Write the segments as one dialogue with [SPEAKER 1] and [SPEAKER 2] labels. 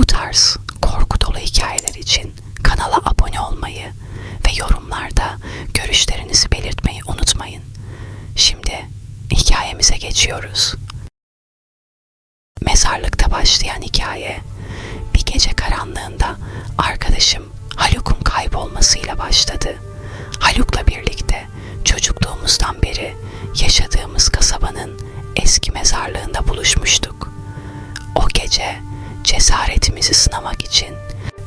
[SPEAKER 1] Bu tarz korku dolu hikayeler için kanala abone olmayı ve yorumlarda görüşlerinizi belirtmeyi unutmayın. Şimdi hikayemize geçiyoruz. Mezarlıkta başlayan hikaye bir gece karanlığında arkadaşım Haluk'un kaybolmasıyla başladı. Haluk'la birlikte çocukluğumuzdan beri yaşadığımız kasabanın eski mezarlığında buluşmuştuk. O gece cesaretimizi sınamak için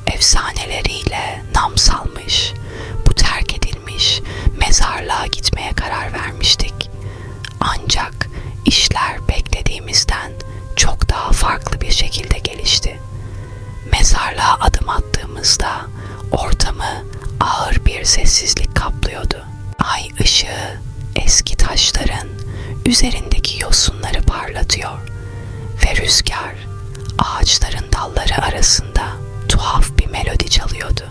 [SPEAKER 1] efsaneleriyle nam salmış, bu terk edilmiş mezarlığa gitmeye karar vermiştik. Ancak işler beklediğimizden çok daha farklı bir şekilde gelişti. Mezarlığa adım attığımızda ortamı ağır bir sessizlik kaplıyordu. Ay ışığı eski taşların üzerindeki yosunları parlatıyor ve rüzgar ağaçların dalları arasında tuhaf bir melodi çalıyordu.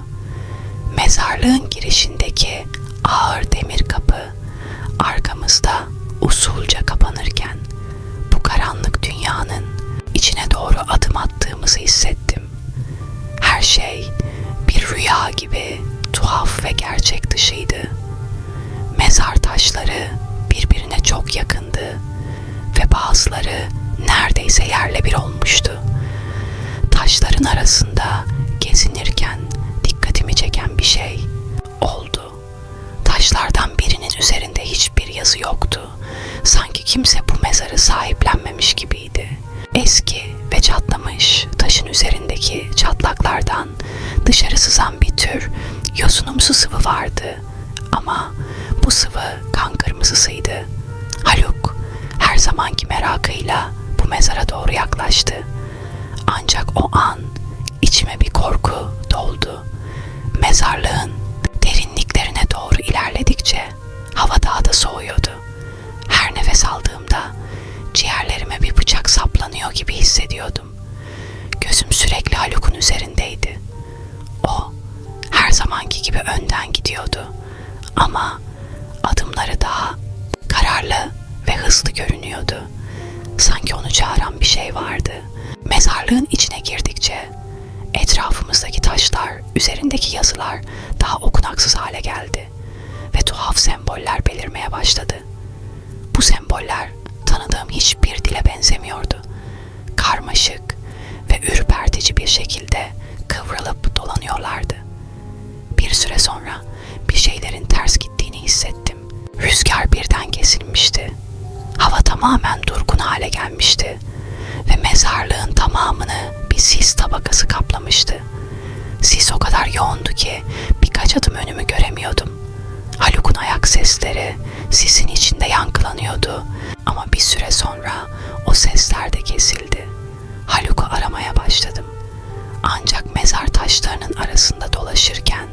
[SPEAKER 1] Mezarlığın girişindeki ağır demir kapı arkamızda usulca kapanırken bu karanlık dünyanın içine doğru adım attığımızı hissettim. Her şey bir rüya gibi tuhaf ve gerçek dışıydı. Mezar taşları birbirine çok yakındı ve bazıları neredeyse yerle bir olmuştu. Taşların arasında gezinirken dikkatimi çeken bir şey oldu. Taşlardan birinin üzerinde hiçbir yazı yoktu. Sanki kimse bu mezarı sahiplenmemiş gibiydi. Eski ve çatlamış taşın üzerindeki çatlaklardan dışarı sızan bir tür yosunumsu sıvı vardı. Ama bu sıvı kan kırmızısıydı. Haluk her zamanki merakıyla bu mezara doğru yaklaştı. Ancak o an içime bir korku doldu. Mezarlığın derinliklerine doğru ilerledikçe hava daha da soğuyordu. Her nefes aldığımda ciğerlerime bir bıçak saplanıyor gibi hissediyordum. Gözüm sürekli Haluk'un üzerindeydi. O her zamanki gibi önden gidiyordu. Ama adımları daha kararlı ve hızlı görünüyordu. Sanki onu çağıran bir şey vardı. Mezarlığın içine girdikçe etrafımızdaki taşlar, üzerindeki yazılar daha okunaksız hale geldi ve tuhaf semboller belirmeye başladı. Bu semboller tanıdığım hiçbir dile benzemiyordu. Karmaşık ve ürpertici bir şekilde kıvrılıp dolanıyorlardı. Bir süre sonra bir şeylerin ters gittiğini hissettim. Rüzgar birden kesilmişti. Hava tamamen durgun hale gelmişti mezarlığın tamamını bir sis tabakası kaplamıştı. Sis o kadar yoğundu ki birkaç adım önümü göremiyordum. Haluk'un ayak sesleri sisin içinde yankılanıyordu ama bir süre sonra o sesler de kesildi. Haluk'u aramaya başladım. Ancak mezar taşlarının arasında dolaşırken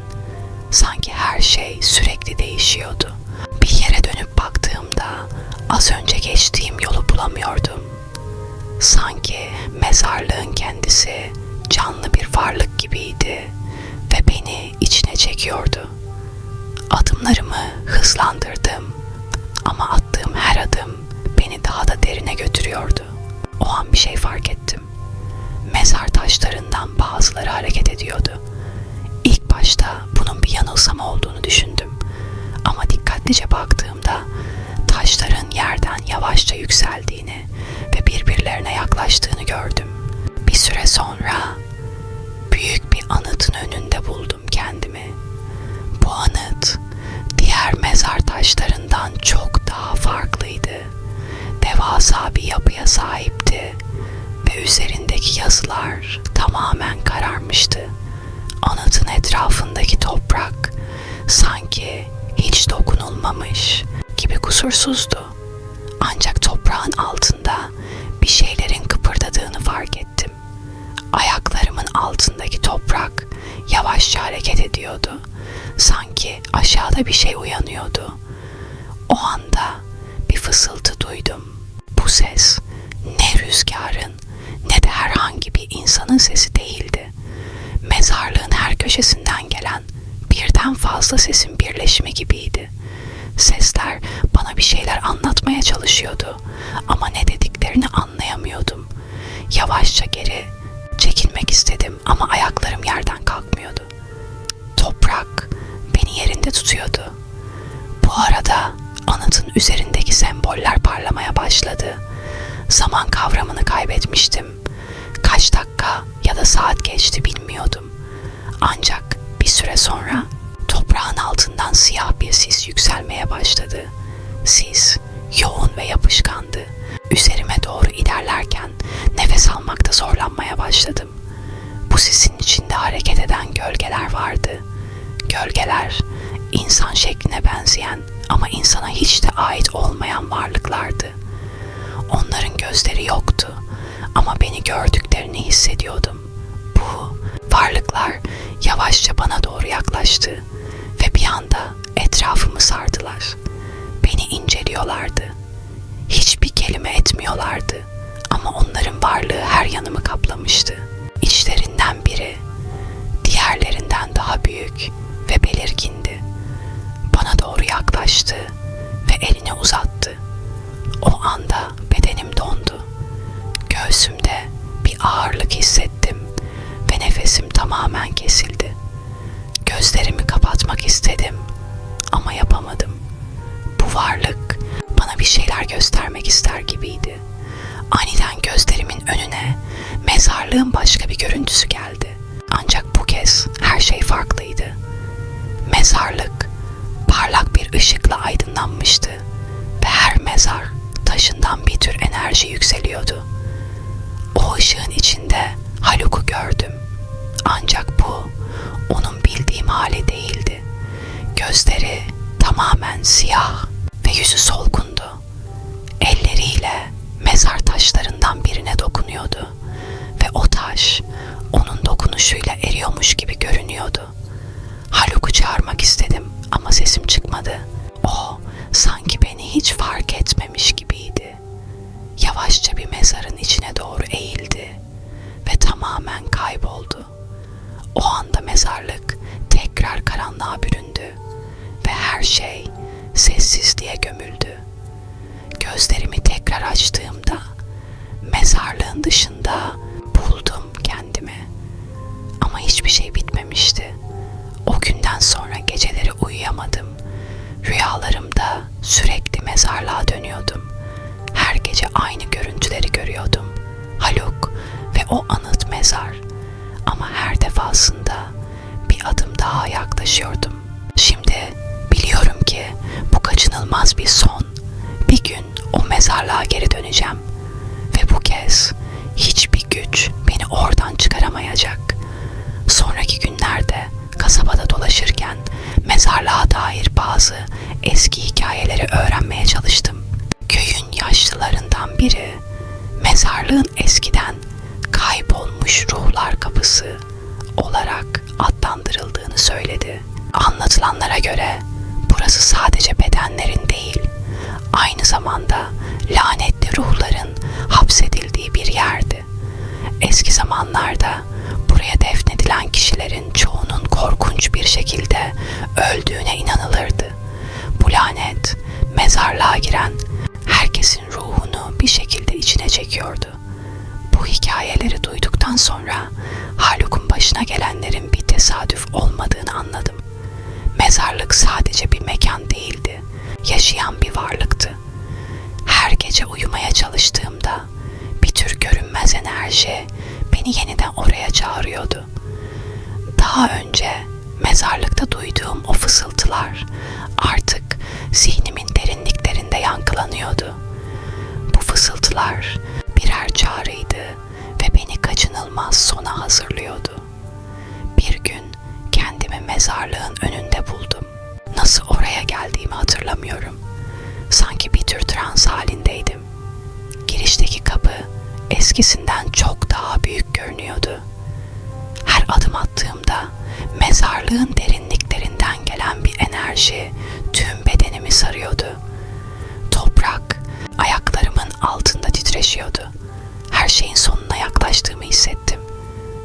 [SPEAKER 1] sanki her şey sürekli değişiyordu. Bir yere dönüp baktığımda az önce geçtiğim yolu bulamıyordum. Sanki mezarlığın kendisi canlı bir varlık gibiydi ve beni içine çekiyordu. Adımlarımı hızlandırdım ama attığım her adım beni daha da derine götürüyordu. O an bir şey fark ettim. Mezar taşlarından bazıları hareket ediyordu. İlk başta bunun bir yanılsama olduğunu düşündüm. Ama dikkatlice baktığımda taşların yerden yavaşça yükseldiğini ve birbirlerine yaklaştığını gördüm. Bir süre sonra büyük bir anıtın önünde buldum kendimi. Bu anıt diğer mezar taşlarından çok daha farklıydı. Devasa bir yapıya sahipti ve üzerindeki yazılar tamamen kararmıştı. Anıtın etrafındaki toprak sanki hiç dokunulmamış gibi kusursuzdu. Ancak toprağın altında bir şeylerin kıpırdadığını fark ettim. Ayaklarımın altındaki toprak yavaşça hareket ediyordu. Sanki aşağıda bir şey uyanıyordu. O anda bir fısıltı duydum. Bu ses ne rüzgarın ne de herhangi bir insanın sesi değildi. Mezarlığın her köşesinden gelen birden fazla sesin birleşimi gibiydi. Sesler bana bir şeyler anlatmaya çalışıyordu ama ne anlayamıyordum. Yavaşça geri çekilmek istedim Ama ayaklarım yerden kalkmıyordu. Toprak beni yerinde tutuyordu. Bu arada anıtın üzerindeki semboller parlamaya başladı. Zaman kavramını kaybetmiştim. Kaç dakika ya da saat geçti bilmiyordum. Ancak bir süre sonra toprağın altından siyah bir sis yükselmeye başladı. Sis yoğun ve yapışkandı. Nefes almakta zorlanmaya başladım. Bu sisin içinde hareket eden gölgeler vardı. Gölgeler insan şekline benzeyen ama insana hiç de ait olmayan varlıklardı. Onların gözleri yoktu ama beni gördüklerini hissediyordum. Bu varlıklar yavaşça bana doğru yaklaştı ve bir anda etrafımı sardılar. Beni inceliyorlardı. Hiçbir kelime etmiyorlardı ama onların varlığı her yanımı kaplamıştı. İçlerinden biri diğerlerinden daha büyük ve belirgindi. Bana doğru yaklaştı ve elini uzattı. O anda bedenim dondu. Göğsümde bir ağırlık hissettim ve nefesim tamamen kesildi. Gözlerimi kapatmak istedim ama yapamadım. Bu varlık bana bir şeyler göstermek ister gibiydi. Aniden mezarlığın başka bir görüntüsü geldi. Ancak bu kez her şey farklıydı. Mezarlık parlak bir ışıkla aydınlanmıştı ve her mezar taşından bir tür enerji yükseliyordu. O ışığın içinde Haluk'u gördüm. Ancak bu onun bildiğim hali değildi. Gözleri tamamen siyah ve yüzü solgundu. Elleriyle mezar taşlarından birine dokunuyordu taş onun dokunuşuyla eriyormuş gibi görünüyordu. Haluk'u çağırmak istedim ama sesim çıkmadı. O sanki beni hiç fark etmemiş gibiydi. Yavaşça bir mezarın içine doğru eğildi ve tamamen kayboldu. O anda mezarlık tekrar karanlığa büründü ve her şey sessizliğe gömüldü. Gözlerimi tekrar açtığımda mezarlığın dışında hiçbir şey bitmemişti. O günden sonra geceleri uyuyamadım. Rüyalarımda sürekli mezarlığa dönüyordum. Her gece aynı görüntüleri görüyordum. Haluk ve o anıt mezar. Ama her defasında bir adım daha yaklaşıyordum. Şimdi biliyorum ki bu kaçınılmaz bir son. Bir gün o mezarlığa geri döneceğim. Ve bu kez hiçbir mezarlığa dair bazı eski hikayeleri öğrenmeye çalıştım. Köyün yaşlılarından biri mezarlığın eskiden kaybolmuş ruhlar kapısı olarak adlandırıldığını söyledi. Anlatılanlara göre burası sadece bedenlerin değil, aynı zamanda lanetli ruhların hapsedildiği bir yerdi. Eski zamanlarda buraya defnedilen kişilerin çoğunun korkunç bir şekilde öldüğüne inanılırdı. Bu lanet mezarlığa giren herkesin ruhunu bir şekilde içine çekiyordu. Bu hikayeleri duyduktan sonra Haluk'un başına gelenlerin bir tesadüf olmadığını anladım. Mezarlık sadece bir mekan değildi, yaşayan bir varlıktı. Her gece uyumaya çalıştığımda bir tür görünmez enerji beni yeniden oraya çağırıyordu. Daha önce mezarlıkta duyduğum o fısıltılar artık zihnimin derinliklerinde yankılanıyordu. Bu fısıltılar birer çağrıydı ve beni kaçınılmaz sona hazırlıyordu. Bir gün kendimi mezarlığın önünde buldum. Nasıl oraya geldiğimi hatırlamıyorum. Sanki bir tür trans halindeydim. Girişteki kapı eskisinden adım attığımda mezarlığın derinliklerinden gelen bir enerji tüm bedenimi sarıyordu. Toprak ayaklarımın altında titreşiyordu. Her şeyin sonuna yaklaştığımı hissettim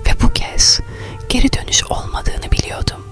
[SPEAKER 1] ve bu kez geri dönüş olmadığını biliyordum.